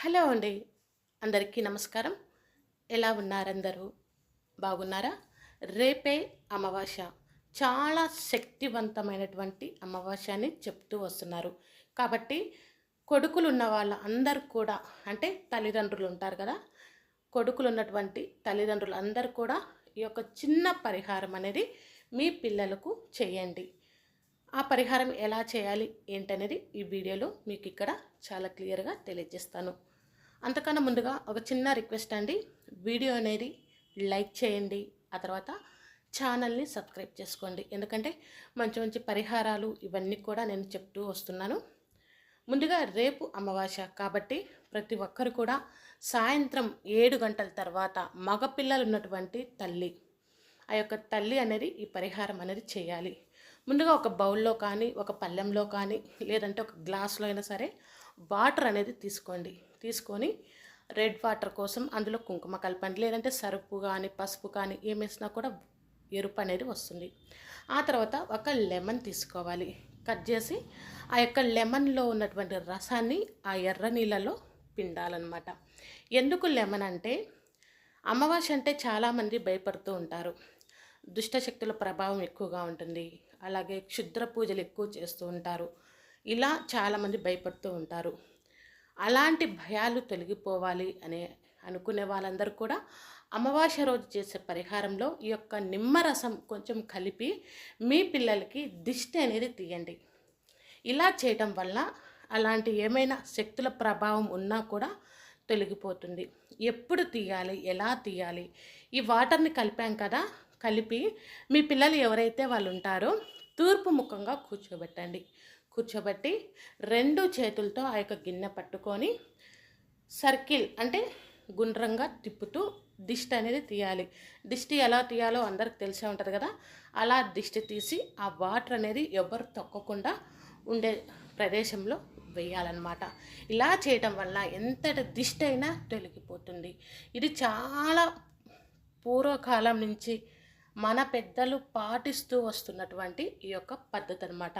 Hello అండి. అందరికీ నమస్కారం. ఎలా ఉన్నారందరూ? బాగున్నారా? రేపే అమావాస్య. చాలా శక్తివంతమైనటువంటి అమావాస్య అని చెప్తూ వస్తున్నారు. కాబట్టి కొడుకులు ఉన్న వాళ్ళందరూ కూడా అంటే తల్లిదండ్రులు ఉంటారు కదా కొడుకులు ఉన్నటువంటి తల్లిదండ్రులు అందరూ కూడా ఈ యొక్క చిన్న పరిహారం అనేది మీ పిల్లలకు చేయండి. ఆ పరిహారం ఎలా చేయాలి ఏంటనేది ఈ వీడియోలో మీకు ఇక్కడ చాలా క్లియర్గా తెలియజేస్తాను. అంతకన్నా ముందుగా ఒక చిన్న రిక్వెస్ట్ అండి. వీడియో అనేది లైక్ చేయండి. ఆ తర్వాత ఛానల్ని సబ్స్క్రైబ్ చేసుకోండి. ఎందుకంటే మంచి మంచి పరిహారాలు ఇవన్నీ కూడా నేను చెప్తూ వస్తున్నాను. ముందుగా రేపు అమావాస్య కాబట్టి ప్రతి ఒక్కరు కూడా సాయంత్రం ఏడు గంటల తర్వాత మగపిల్లలు ఉన్నటువంటి తల్లి ఆ యొక్క తల్లి అనేది ఈ పరిహారం అనేది చేయాలి. ముందుగా ఒక బౌల్లో కానీ ఒక పళ్ళెంలో కానీ లేదంటే ఒక గ్లాస్లో అయినా సరే వాటర్ అనేది తీసుకోండి. తీసుకొని రెడ్ వాటర్ కోసం అందులో కుంకుమ కలపండి. లేదంటే సరుపు కానీ పసుపు కానీ ఏం వేసినా కూడా ఎరుపు అనేది వస్తుంది. ఆ తర్వాత ఒక లెమన్ తీసుకోవాలి. కట్ చేసి ఆ యొక్క లెమన్లో ఉన్నటువంటి రసాన్ని ఆ ఎర్ర నీళ్ళలో పిండాలన్నమాట. ఎందుకు లెమన్ అంటే అమావాస్య అంటే చాలామంది భయపడుతూ ఉంటారు. దుష్టశక్తుల ప్రభావం ఎక్కువగా ఉంటుంది. అలాగే క్షుద్ర పూజలు ఎక్కువ చేస్తూ ఉంటారు. ఇలా చాలామంది భయపడుతూ ఉంటారు. అలాంటి భయాలు తొలగిపోవాలి అనే అనుకునే వాళ్ళందరూ కూడా అమావాస్య రోజు చేసే పరిహారంలో ఈ యొక్క నిమ్మరసం కొంచెం కలిపి మీ పిల్లలకి దిష్టి అనేది తీయండి. ఇలా చేయటం వల్ల అలాంటి ఏమైనా శక్తుల ప్రభావం ఉన్నా కూడా తొలగిపోతుంది. ఎప్పుడు తీయాలి? ఎలా తీయాలి? ఈ వాటర్ని కలిపాం కదా కలిపి మీ పిల్లలు ఎవరైతే వాళ్ళు ఉంటారో తూర్పు ముఖంగా కూర్చోబెట్టండి. కూర్చోబెట్టి రెండు చేతులతో ఆ యొక్క గిన్నె పట్టుకొని సర్కిల్ అంటే గుండ్రంగా తిప్పుతూ దిష్టి అనేది తీయాలి. దిష్టి ఎలా తీయాలో అందరికి తెలిసే ఉంటుంది కదా? అలా దిష్టి తీసి ఆ వాటర్ అనేది ఎవరు తొక్కకుండా ఉండే ప్రదేశంలో వేయాలన్నమాట. ఇలా చేయటం వల్ల ఎంతటి దిష్టి అయినా తొలగిపోతుంది. ఇది చాలా పూర్వకాలం నుంచి మన పెద్దలు పాటిస్తూ వస్తున్నటువంటి ఈ యొక్క పద్ధతి అనమాట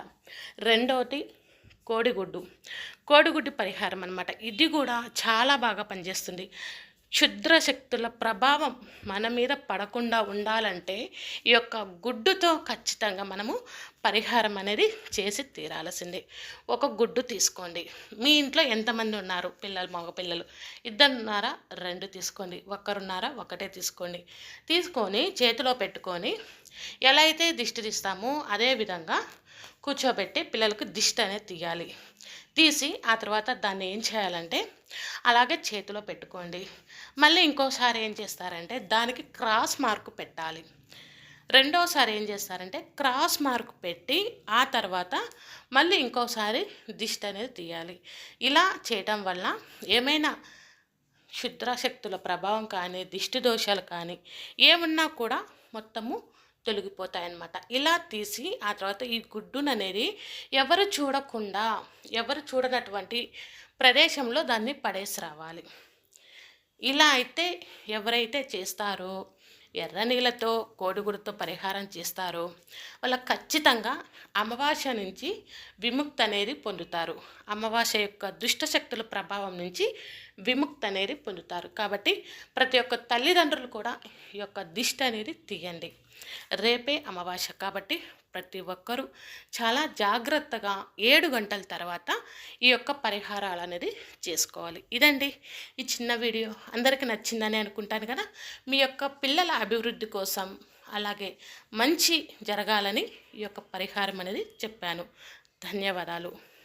రెండవది కోడిగుడ్డు. కోడిగుడ్డు పరిహారం అనమాట ఇది కూడా చాలా బాగా పనిచేస్తుంది. క్షుద్ర శక్తుల ప్రభావం మన మీద పడకుండా ఉండాలంటే ఈ యొక్క గుడ్డుతో ఖచ్చితంగా మనము పరిహారం అనేది చేసి తీరాల్సిందే. ఒక గుడ్డు తీసుకోండి. మీ ఇంట్లో ఎంతమంది ఉన్నారు? పిల్లలు మగపిల్లలు ఇద్దరున్నారా? రెండు తీసుకోండి. ఒక్కరున్నారా? ఒకటే తీసుకోండి. తీసుకొని చేతిలో పెట్టుకొని ఎలా అయితే దిష్టి తీస్తామో అదే విధంగా కూర్చోబెట్టి పిల్లలకు దిష్టి అనేది తీయాలి. తీసి ఆ తర్వాత దాన్ని ఏం చేయాలంటే అలాగే చేతిలో పెట్టుకోండి. మళ్ళీ ఇంకోసారి ఏం చేస్తారంటే దానికి క్రాస్ మార్కు పెట్టాలి. రెండోసారి ఏం చేస్తారంటే క్రాస్ మార్క్ పెట్టి ఆ తర్వాత మళ్ళీ ఇంకోసారి దిష్టి అనేది తీయాలి. ఇలా చేయటం వల్ల ఏమైనా క్షుద్రశక్తుల ప్రభావం కానీ దిష్టి దోషాలు కానీ ఏమున్నా కూడా మొత్తము తొలగిపోతాయన్నమాట. ఇలా తీసి ఆ తర్వాత ఈ గుడ్డును అనేది ఎవరు చూడకుండా ఎవరు చూడనటువంటి ప్రదేశంలో దాన్ని పడేసి రావాలి ఇలా అయితే ఎవరైతే చేస్తారో ఎర్ర నీళ్ళతో కోడిగుడితో పరిహారం చేస్తారో వాళ్ళ ఖచ్చితంగా అమావాస్య నుంచి విముక్తి అనేది పొందుతారు. అమావాస్య యొక్క దుష్టశక్తుల ప్రభావం నుంచి విముక్తి అనేది పొందుతారు. కాబట్టి ప్రతి ఒక్క తల్లిదండ్రులు కూడా ఈ యొక్క దిష్టి అనేది తీయండి. రేపే అమావాస్య. కాబట్టి ప్రతి ఒక్కరూ చాలా జాగ్రత్తగా ఏడు గంటల తర్వాత ఈ యొక్క పరిహారాలు అనేది చేసుకోవాలి. ఇదండి ఈ చిన్న వీడియో. అందరికీ నచ్చిందని అనుకుంటాను కదా. మీ యొక్క పిల్లల అభివృద్ధి కోసం అలాగే మంచి జరగాలని ఈ యొక్క పరిహారం అనేది చెప్పాను. ధన్యవాదాలు.